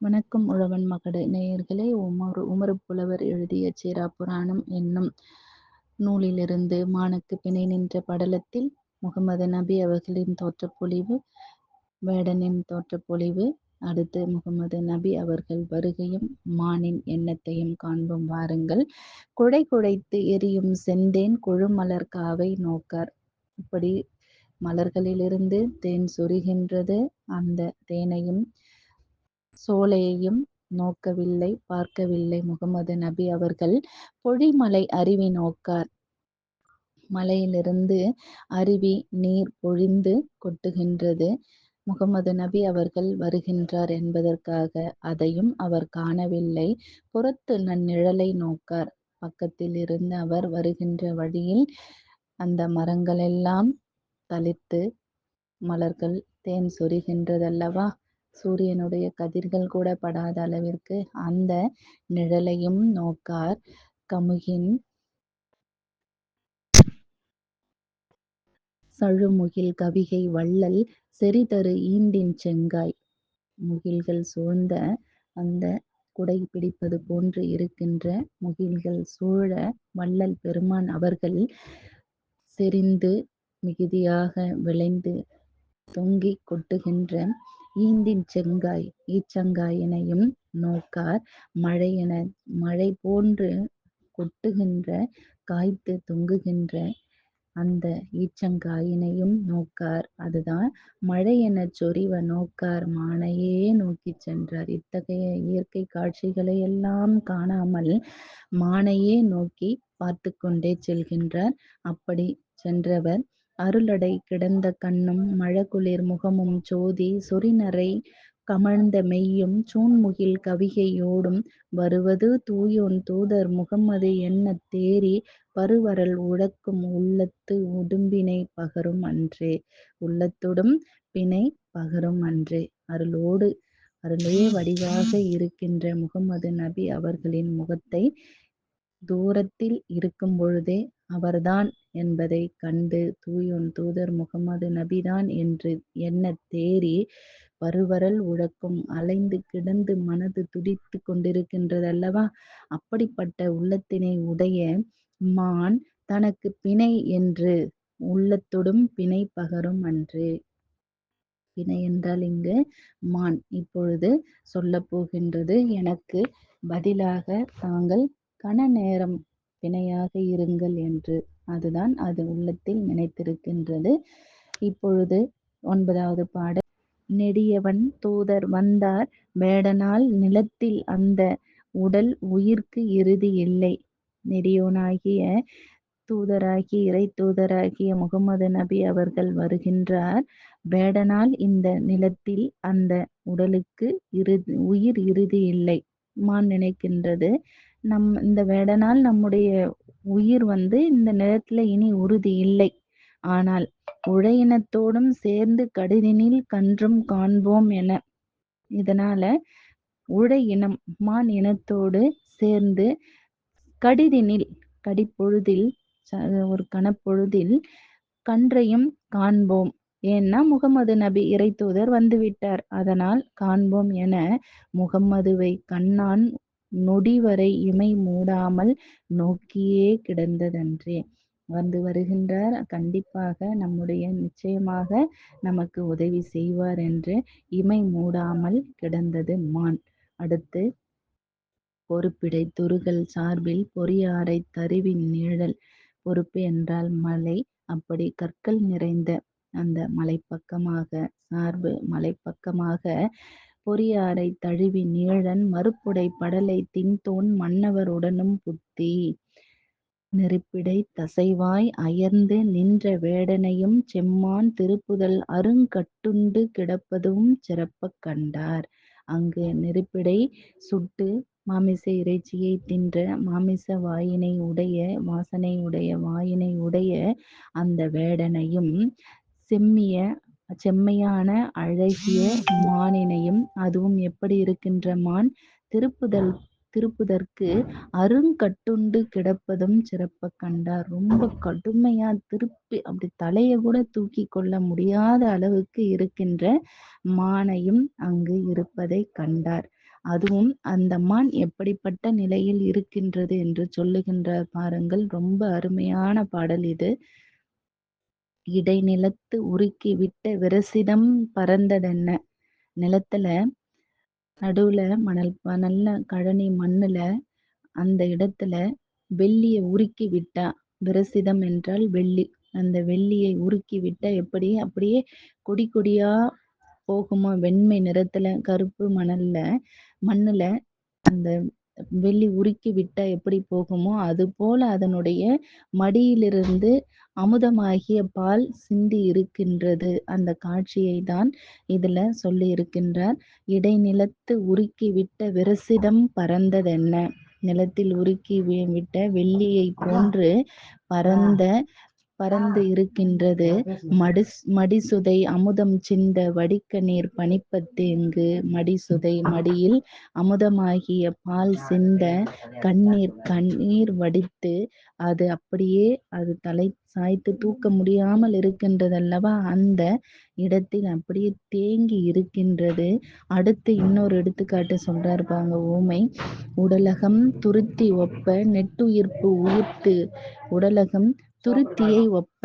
வணக்கம் உழவன் மகடு. நேயர்களே உமரு உமர் புலவர் எழுதிய சிராப்புராணம் என்னும் நூலிலிருந்து மானுக்கு பிணை நின்ற படலத்தில் முகமது நபி அவர்களின் தோற்றப்பொழிவு வேடனின் தோற்றப்பொழிவு அடுத்து முகமது நபி அவர்கள் வருகையும் மானின் எண்ணத்தையும் காண்போம். வாருங்கள். குடை குடைத்து எரியும் செந்தேன் கொழுமலர் காவை நோக்கார். இப்படி மலர்களிலிருந்து தேன் சொரிகின்றது. அந்த தேனையும் சோலையையும் நோக்கவில்லை பார்க்கவில்லை முகமது நபி அவர்கள். பொழிமலை அருவி நோக்கார் மலையிலிருந்து அருவி நீர் பொழிந்து கொட்டுகின்றது. முகமது நபி அவர்கள் வருகின்றார் என்பதற்காக அதையும் அவர் காணவில்லை. புறத்து நன்னிழலை நோக்கார். பக்கத்தில் இருந்து அவர் வருகின்ற வழியில் அந்த மரங்களெல்லாம் தளிர்த்து மலர்கள் தேன் சொரிகின்றதல்லவா? சூரியனுடைய கதிர்கள் கூட படாத அளவிற்கு அந்த நிழலையும் நோக்கார் கமுகின் சழுமுகில் கவிகை வள்ளல் செறிதரு ஈண்டின் செங்காய். முகில்கள் சூழ்ந்த அந்த குடை பிடிப்பது போன்று இருக்கின்ற முகில்கள் சூழ வள்ளல் பெருமான் அவர்கள் செறிந்து மிகுதியாக விளைந்து தொங்கிக் கொட்டுகின்ற ஈந்தின் செங்காய் ஈச்சங்காயினையும் நோக்கார். மழையென மழை போன்று கொட்டுகின்ற காய்த்து தொங்குகின்ற அந்த ஈச்சங்காயினையும் நோக்கார். அதுதான் மழையெனச் சொரிவ நோக்கார். மானையே நோக்கிச் சென்றார். இத்தகைய இயற்கை காட்சிகளை எல்லாம் காணாமல் மானையே நோக்கி பார்த்து கொண்டே செல்கின்றார். அப்படி சென்றவர் அருளடை கிடந்த கண்ணும் மழகுளிர் முகமும் சோதி சொரிநரை கமழ்ந்த மெய்யும் சூன்முகில் கவிகையோடும் வருவது தூயோன் தூதர் முகம்மது என்ன தேறி பருவரல் உழக்கும் உள்ளத்து உடும்பினை பகரும் அன்றே. உள்ளத்துடும் பிணை பகரும் அன்றே. அருளோடு அருளே வடிவாக இருக்கின்ற முகம்மது நபி அவர்களின் முகத்தை தூரத்தில் இருக்கும் பொழுதே அவர்தான் என்பதை கண்டு தூயோன் தூதர் முகமது நபிதான் என்று எண்ணத் தேறி பருவரல் உழக்கும் அலைந்து கிடந்து மனது துடித்து கொண்டிருக்கின்றதல்லவா? அப்படிப்பட்ட உள்ளத்தினை உடைய மான் தனக்கு பிணை என்று உள்ளத்தொடும் பிணை பகரும் அன்று. பிணை என்றால் இங்கு மான் இப்பொழுது சொல்லப் போகின்றது எனக்கு பதிலாக தாங்கள் கன நேரம் பிணையாக இருங்கள் என்று. அதுதான் அது உள்ளத்தில் நினைத்திருக்கின்றது. இப்பொழுது ஒன்பதாவது பாடல். நெடியவன் தூதர் வந்தார். வேடனால் நிலத்தில் அந்த உடல் உயிர்க்கு இறுதி இல்லை. நெடியோனாகிய தூதராகி இறை தூதராகிய முகமது நபி அவர்கள் வருகின்றார். வேடனால் இந்த நிலத்தில் அந்த உடலுக்கு இறுதி உயிர் இறுதி இல்லை. மான் நினைக்கின்றது. நம் இந்த வேடனால் நம்முடைய உயிர் வந்து இந்த நிலத்துல இனி உறுதி இல்லை. ஆனால் உழையினத்தோடும் சேர்ந்து கடிதினில் கன்றும் காண்போம் என. இதனால உழை இனம் மான் இனத்தோடு சேர்ந்து கடிதினில் கடிப்பொழுதில் ஒரு கணப்பொழுதில் கன்றையும் காண்போம். ஏன்னா முகமது நபி இறை தூதர் வந்துவிட்டார். அதனால் காண்போம் என முகம்மதுவை கண்ணான் நொடிவரை இமை மூடாமல் நோக்கியே கிடந்ததன்றே. வந்து வருகின்றார். கண்டிப்பாக நம்முடைய நிச்சயமாக நமக்கு உதவி செய்வார் என்று இமை மூடாமல் கிடந்தது மான். அடுத்து பொறுப்பிடை துருகல் சார்பில் பொறியாரை தருவின் நிழல். பொறுப்பு என்றால் மலை. அப்படி கற்கள் நிறைந்த அந்த மலைப்பக்கமாக சார்பு மலைப்பக்கமாக பொறியாரை தழுவி நீழன் மறுப்புடை படலை தின்தோன் மன்னவருடனும் புத்தி. நெருப்பிடை தசைவாய் அயர்ந்து நின்ற வேடனையும் செம்மான் திருப்புதல் அருங்கட்டுண்டு கிடப்பதும் சிறப்பக் கண்டார். அங்கு நெருப்பிடை சுட்டு மாமிச இறைச்சியை தின்ற மாமிச வாயினை உடைய வாசனை உடைய வாயினை உடைய அந்த வேடனையும் செம்மிய செம்மையான அழகிய மானினையும் அதுவும் எப்படி இருக்கின்ற மான் திருப்புதல் திருப்புதற்கு அருங்கட்டுண்டு கிடப்பதும் சிறப்ப கண்டார். ரொம்ப கடுமையா திருப்பி அப்படி தலையை கூட தூக்கி கொள்ள முடியாத அளவுக்கு இருக்கின்ற மானையும் அங்கு இருப்பதை கண்டார். அதுவும் அந்த மான் எப்படிப்பட்ட நிலையில் இருக்கின்றது என்று சொல்லுகின்ற பாருங்கள். ரொம்ப அருமையான பாடல் இது. இடைநிலத்து உருக்கி விட்ட விரசிதம் பறந்ததென்ன? நிலத்துல நடுவுல மணல் நல்ல கழனி மண்ணுல அந்த இடத்துல வெள்ளிய உருக்கி விட்டா. விரசிதம் என்றால் வெள்ளி. அந்த வெள்ளியை உருக்கி விட்டா எப்படி? அப்படியே கொடி கொடியா போகுமா? வெண்மை நிறத்துல கருப்பு மணல்ல மண்ணுல அந்த வெள்ளி உருக்கி விட்டா எப்படி போகுமோ அது போல அதனுடைய மடியிலிருந்து அமுதமாகிய பால் சிந்தி இருக்கின்றது. அந்த காட்சியை தான் இதுல சொல்லி இருக்கின்றார். இடைநிலத்து உருக்கி விட்ட விரசிதம் பறந்ததென்ன? நிலத்தில் உருக்கி விட்ட வெள்ளியை போன்று பரந்த பறந்து இருக்கின்றது. மடிஸ் மடிசுதை அமுதம் சிந்த வடிக்க நீர் பனிப்பத்தேங்கு மடிசுதை மடியில் அமுதமாகிய பால் சிந்த கண்ணீர் கண்ணீர் வடித்து அது அப்படியே அது தலை சாய்த்து தூக்க முடியாமல் இருக்கின்றதல்லவா? அந்த இடத்தில் அப்படியே தேங்கி இருக்கின்றது. அடுத்து இன்னொரு எடுத்துக்காட்டு சொல்றாரு பாங்க ஊமை. உடலகம் துருத்தி ஒப்ப நெட்டுயிர்ப்பு உயிர்த்து. உடலகம் துருத்தியை ஒப்ப.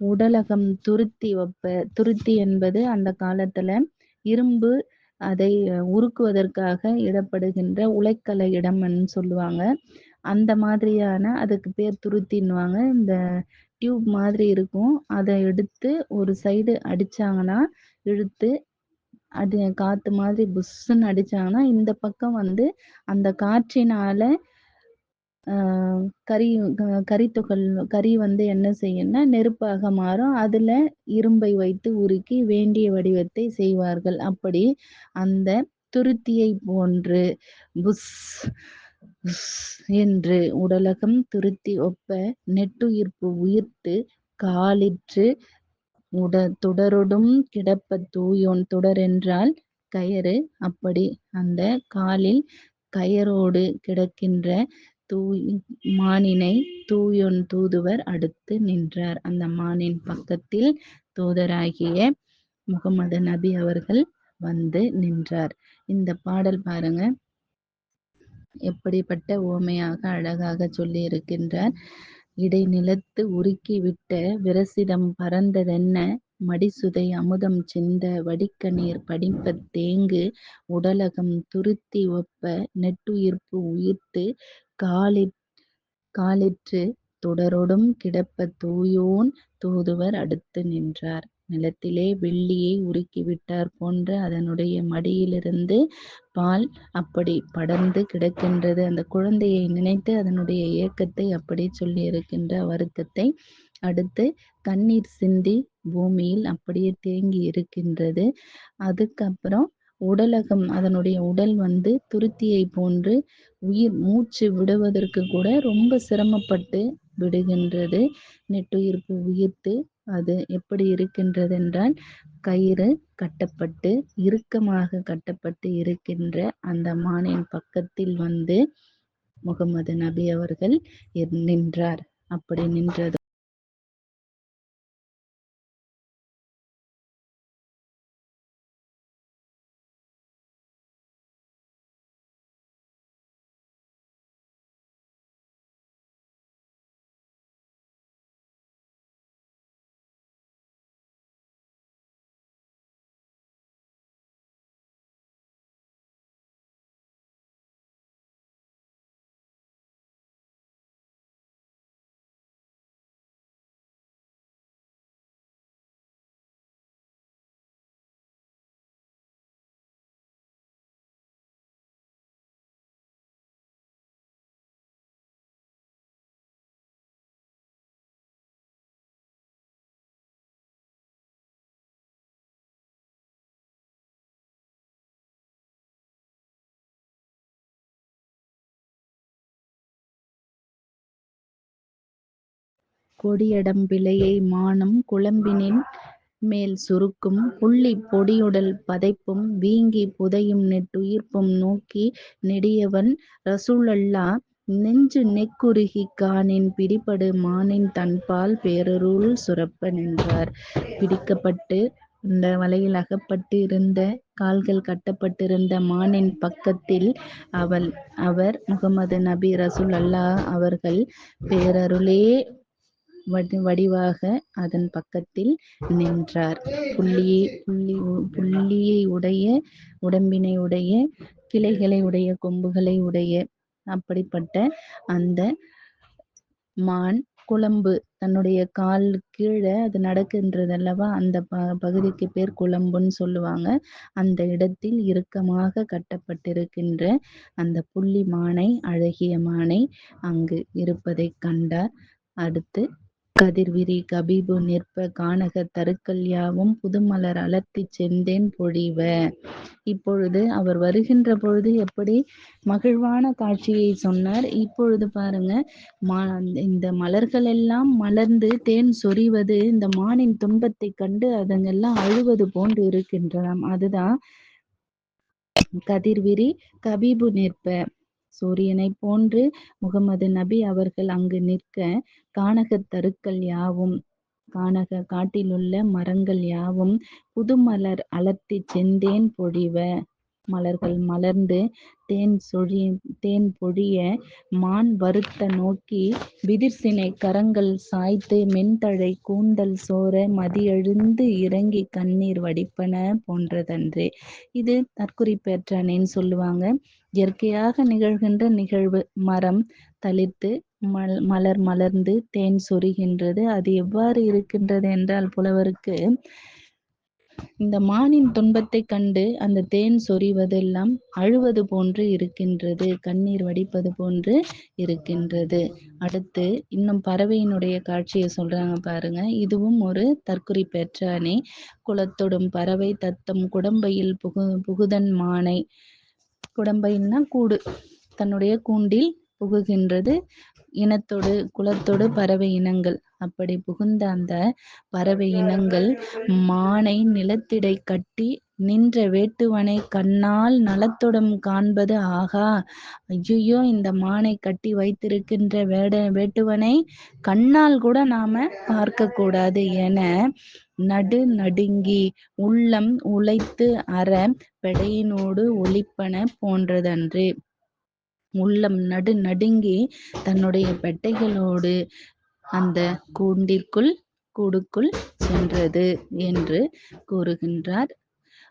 உடலகம் துருத்தி ஒப்ப. துருத்தி என்பது அந்த காலத்துல இரும்பு அதை உருக்குவதற்காக இடப்படுகின்ற உலைக்கல இடம்னு சொல்லுவாங்க. அந்த மாதிரியான அதுக்கு பேர் துருத்தின்னுவாங்க. இந்த டியூப் மாதிரி இருக்கும். அதை எடுத்து ஒரு சைடு அடிச்சாங்கன்னா இழுத்து அது காத்து மாதிரி புஷ்ஷுன்னு அடிச்சாங்கன்னா இந்த பக்கம் வந்து அந்த காற்றினால கறி கரித்துகள் கரி வந்து என்ன செய்யும்னா நெருப்பாக மாறும். அதில் இரும்பை வைத்து உருக்கி வேண்டிய வடிவத்தை செய்வார்கள். அப்படி அந்த துருத்தியை போன்று புஸ் என்று உடலகம் துருத்தி ஒப்ப நெட்டுயிர்ப்பு உயிர்த்து காலிற்று உட தொடரொடும் கிடப்ப தூயோன் தொடரென்றால் கயறு. அப்படி அந்த காலில் கயரோடு கிடக்கின்ற தூய் மானினை தூயொன் தூதுவர் அடுத்து நின்றார். அந்த மானின் பக்கத்தில் தூதராகிய முகமது நபி அவர்கள் வந்து நின்றார். இந்த பாடல் பாருங்க. எப்படிப்பட்ட ஓமையாக அழகாக சொல்லி இருக்கின்றார் இடைநிலத்து உருக்கி விட்ட பறந்ததென்ன? மடிசுதை அமுதம் சிந்த வடிக்க நீர் படிப்பத் தேங்கு உடலகம் துருத்தி ஒப்ப நெட்டுயிர்ப்பு உயிர்த்து காலிற்று தொடரொடும் கிடப்ப தூயோன் தூதுவர் அடுத்து நின்றார். நிலத்திலே வெள்ளியை உருக்கிவிட்டார் போன்ற அதனுடைய மடியிலிருந்து பால் அப்படி படர்ந்து கிடக்கின்றது. அந்த குழந்தையை நினைத்து அதனுடைய ஏக்கத்தை அப்படி சொல்லியிருக்கின்ற வருத்தத்தை. அடுத்து கண்ணீர் சிந்தி பூமியில் அப்படியே தேங்கி இருக்கின்றது. அதுக்கப்புறம் உடலகம் அதனுடைய உடல் வந்து துருத்தியை போன்று உயிர் மூச்சு விடுவதற்கு கூட ரொம்ப சிரமப்பட்டு விடுகின்றது. நெட்டுயிர்ப்பு உயிர்த்து அது எப்படி இருக்கின்றது என்றால் கயிறு கட்டப்பட்டு இறுக்கமாக கட்டப்பட்டு இருக்கின்ற அந்த மானின் பக்கத்தில் வந்து முகமது நபி அவர்கள் நின்றார். அப்படி நின்றது கொடியடம்பிழையை மானம் குழம்பினின் மேல் சுருக்கும் புள்ளிப் பொடியுடல் பதைப்பும் வீங்கி புதையும் நெட்டுயிர்ப்பும் நோக்கி நெடியவன் ரசூலல்லா நெஞ்சு நெக்குருகிக் காணின் பிடிபடு மானின் தன்பால் பேரருள் சுரப்ப நின்றார். பிடிக்கப்பட்டு இந்த வலையில் அகப்பட்டு இருந்த கால்கள் கட்டப்பட்டிருந்த மானின் பக்கத்தில் அவள் அவர் முகமது நபி ரசூல் அல்லாஹ் அவர்கள் பேரருளே வடிவாக அதன் பக்கத்தில் நின்றார். புள்ளியை புள்ளி புள்ளியை உடைய உடம்பினை உடைய கிளைகளை உடைய கொம்புகளை உடைய அப்படிப்பட்ட அந்த மான் குழம்பு. தன்னுடைய கால் கீழே அது நடக்கின்றது அல்லவா அந்த ப பகுதிக்கு பேர் குழம்புன்னு சொல்லுவாங்க. அந்த இடத்தில் இறுக்கமாக கட்டப்பட்டிருக்கின்ற அந்த புள்ளி மானை அழகிய மானை அங்கு இருப்பதை கண்டார். அடுத்து கதிர்விரி கபீபு நிற்ப கானக தருக்கள் யாவும் புதுமலர் அலர்த்திச் செந்தேன் பொழிவ. இப்பொழுது அவர் வருகின்ற பொழுது எப்படி மகிழ்வான காட்சியை சொன்னார். இப்பொழுது பாருங்க மா இந்த மலர்கள் எல்லாம் மலர்ந்து தேன் சொரிவது இந்த மானின் துன்பத்தை கண்டு அதங்கெல்லாம் அழுவது போன்று இருக்கின்றன அதுதான் கதிர்விரி கபீபு நிற்ப. சூரியனைப் போன்று முகமது நபி அவர்கள் அங்கு நிற்க கானகத் தருக்கள் யாவும் கானக காட்டிலுள்ள மரங்கள் யாவும் புதுமலர் அலர்த்திச் செந்தேன் பொழிவ. மலர்கள் மலர்ந்து தேன் சொழி தேன் பொழிய மான் வருத்த நோக்கி விதிர்சினை கரங்கள் சாய்த்து மென்தழை கூந்தல் சோர மதியெழுந்து இறங்கி கண்ணீர் வடிப்பன போன்றதன்றே. இது தற்குறிப்பேற்றானேன்னு சொல்லுவாங்க. இயற்கையாக நிகழ்கின்ற நிகழ்வு மரம் தளிர்த்து மல் மலர் மலர்ந்து தேன் சொரிகின்றது. அது எவ்வாறு இருக்கின்றது என்றால் புலவருக்கு இந்த மானின் துன்பத்தை கண்டு அந்த தேன் சொரிவதெல்லாம் அழுவது போன்று இருக்கின்றது கண்ணீர் வடிப்பது போன்று இருக்கின்றது. அடுத்து இன்னும் பறவையினுடைய காட்சியை சொல்றாங்க பாருங்க. இதுவும் ஒரு தற்குறி பெற்றானே குளத்தொடும் பறவை தத்தம் குடம்பையில் புகு புகுதன் மானை. குடம்பைன்னா கூடு. தன்னுடைய கூண்டில் புகுகின்றது. இனத்தோடு குலத்தோடு பறவை இனங்கள். அப்படி புகுந்த அந்த பறவை இனங்கள் மானை நிலத்திடை கட்டி நின்ற வேட்டுவனை கண்ணால் நலத்துடம் காண்பது ஆகா. ஐயோ இந்த மானை கட்டி வைத்திருக்கின்ற வேட வேட்டுவனை கண்ணால் கூட நாம பார்க்க கூடாது என நடு நடுங்கி உள்ளம் உழைத்து அற பெடையினோடு ஒளிப்பன போன்றதன்று. உள்ளம் நடு நடுங்கி தன்னுடைய பெட்டைகளோடு அந்த கூண்டிற்குள் கூடுக்குள் சென்றது என்று கூறுகின்றார்.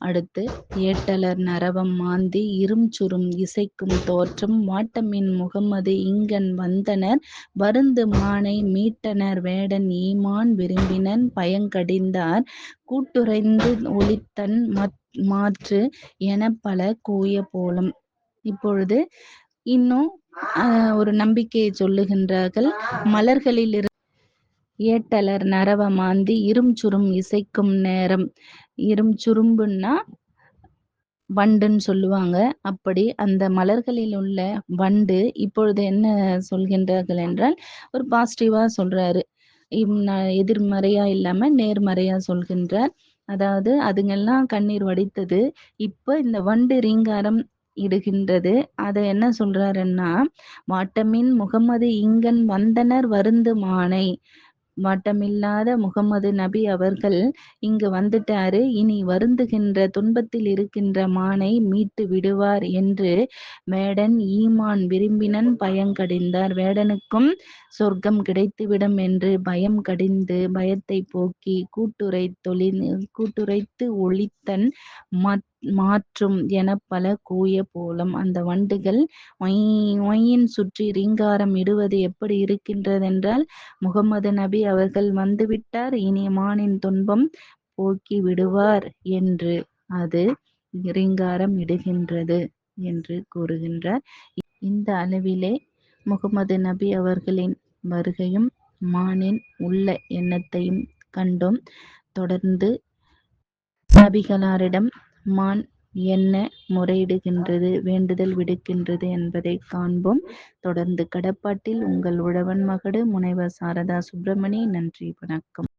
அடுத்து ஏட்டலர் நரவம் மாந்தி இரும் சுரும் இசைக்கும் தோற்றம் வாட்டமின் முகமது இங்கன் வந்தனர். வருந்து மானை மீட்டனர் வேடன் ஈமான் விரும்பினன் பயங்கடிந்தார். கூட்டுரைந்து ஒளித்தன் மாற்று என பல கூய போலும். இப்பொழுது இன்னும் ஒரு நம்பிக்கையை சொல்லுகின்றார்கள். மலர்களில் ஏட்டலர் நரவ மாந்தி இரும் சுரும் இசைக்கும் நேரம். இரும் சுரும்புன்னா வண்டுன்னு சொல்லுவாங்க. அப்படி அந்த மலர்களில் உள்ள வண்டு இப்பொழுது என்ன சொல்கின்றார்கள் என்றால் ஒரு பாசிட்டிவா சொல்றாரு. எதிர்மறையா இல்லாம நேர்மறையா சொல்கின்றார். அதாவது அதுங்கெல்லாம் கண்ணீர் வடித்தது. இப்ப இந்த வண்டு ரீங்காரம் இடுகின்றது. அதை என்ன சொல்றாருன்னா வாட்டமின் முகமது இங்கன் வந்தனர் வருந்து மானை. வாட்டமில்லாத முகமது நபி அவர்கள் இங்கு வந்துட்டாரு. இனி வருந்துகின்ற துன்பத்தில் இருக்கின்ற மானை மீட்டு விடுவார் என்று வேடன் ஈமான் விரும்பினன் பயங்கடிந்தார் வேடனுக்கும் சொர்க்கம் கிடைத்துவிடும் என்று பயம் கடிந்து பயத்தை போக்கி கூட்டுரை தொழில் கூட்டுரைத்து ஒழித்தன் மத் மாற்றும் என பல கூய போலும் அந்த வண்டுகள் ஒயின் சுற்றி ரீங்காரம் இடுவது எப்படி இருக்கின்றதென்றால் முகமது நபி அவர்கள் வந்துவிட்டார் இனி மானின் துன்பம் போக்கி விடுவார் என்று அது ரீங்காரம் இடுகின்றது என்று கூறுகின்றார். இந்த அளவிலே முகமது நபி அவர்களின் வருகையும் மானின் உள்ள எண்ணத்தையும் கண்டோம் தொடர்ந்து நபிகளாரிடம் மான் என்ன முறையிடுகின்றது வேண்டுதல் விடுக்கின்றது என்பதை காண்போம். தொடர்ந்து கடப்பாட்டில் உங்கள் உழவன் மகடு முனைவர் சாரதா சுப்பிரமணி நன்றி வணக்கம்.